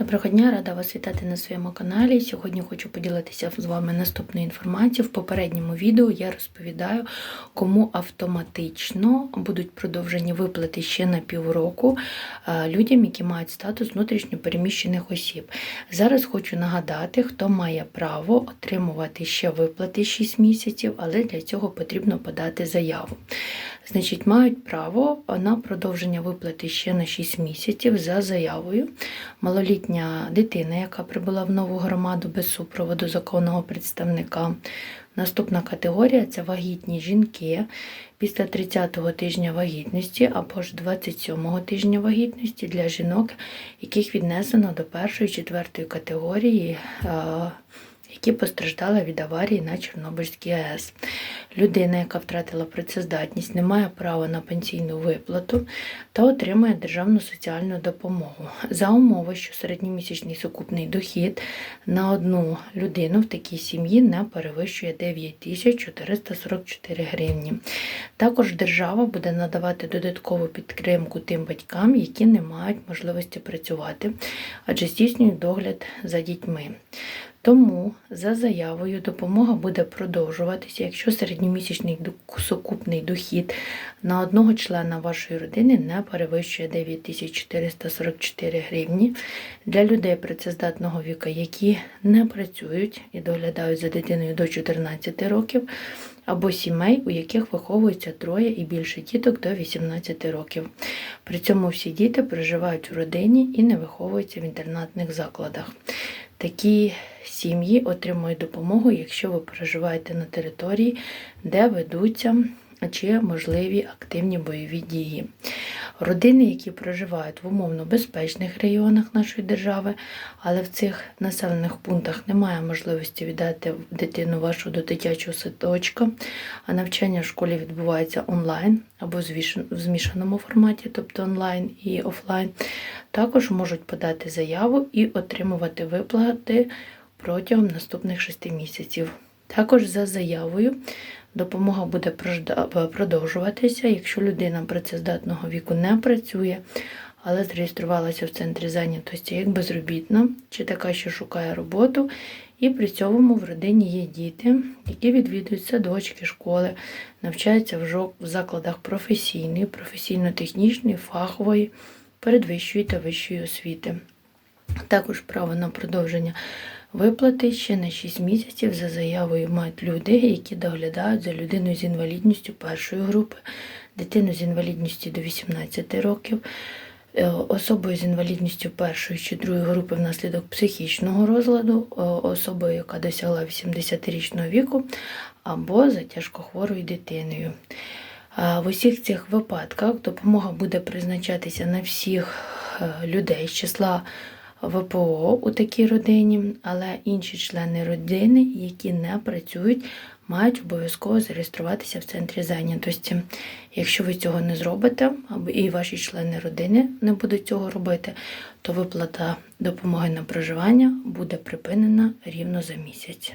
Доброго дня, рада вас вітати на своєму каналі. Сьогодні хочу поділитися з вами наступною інформацією. В попередньому відео я розповідаю, кому автоматично будуть продовжені виплати ще на півроку е, людям, які мають статус внутрішньопереміщених осіб. Зараз хочу нагадати, хто має право отримувати ще виплати 6 місяців, але для цього потрібно подати заяву. Значить, мають право на продовження виплати ще на 6 місяців за заявою. Малолітня дитина, яка прибула в нову громаду без супроводу законного представника. Наступна категорія це вагітні жінки після 30-го тижня вагітності або ж 27-го тижня вагітності для жінок, яких віднесено до першої четвертої категорії. Які постраждали від аварії на Чорнобильській АЕС. Людина, яка втратила працездатність, не має права на пенсійну виплату та отримує державну соціальну допомогу. За умови, що середньомісячний сукупний дохід на одну людину в такій сім'ї не перевищує 9444 гривні. Також держава буде надавати додаткову підтримку тим батькам, які не мають можливості працювати, адже здійснюють догляд за дітьми. Тому за заявою допомога буде продовжуватися, якщо середньомісячний сукупний дохід на одного члена вашої родини не перевищує 9444 гривні. Для людей працездатного віку, які не працюють і доглядають за дитиною до 14 років, або сімей, у яких виховується троє і більше діток до 18 років. При цьому всі діти проживають у родині і не виховуються в інтернатних закладах. Такі сім'ї отримують допомогу, якщо ви проживаєте на території, де ведуться чи можливі активні бойові дії. Родини, які проживають в умовно безпечних районах нашої держави, але в цих населених пунктах немає можливості віддати дитину вашу до дитячого садочка, а навчання в школі відбувається онлайн або в змішаному форматі, тобто онлайн і офлайн, також можуть подати заяву і отримувати виплати протягом наступних 6 місяців. Також за заявою допомога буде продовжуватися, якщо людина працездатного віку не працює, але зареєструвалася в центрі зайнятості як безробітна, чи така, що шукає роботу, і при цьому в родині є діти, які відвідують садочки, школи, навчаються в закладах професійної, професійно-технічної, фахової, передвищої та вищої освіти. Також право на продовження виплати ще на 6 місяців за заявою мають люди, які доглядають за людиною з інвалідністю першої групи, дитину з інвалідністю до 18 років, е, особою з інвалідністю першої чи другої групи внаслідок психічного розладу, е, особою, яка досягла 80-річного віку, або за тяжкохворою дитиною. В усіх цих випадках допомога буде призначатися на всіх е, людей з числа ВПО у такій родині, але інші члени родини, які не працюють, мають обов'язково зареєструватися в центрі зайнятості. Якщо ви цього не зробите, або і ваші члени родини не будуть цього робити, то виплата допомоги на проживання буде припинена рівно за місяць.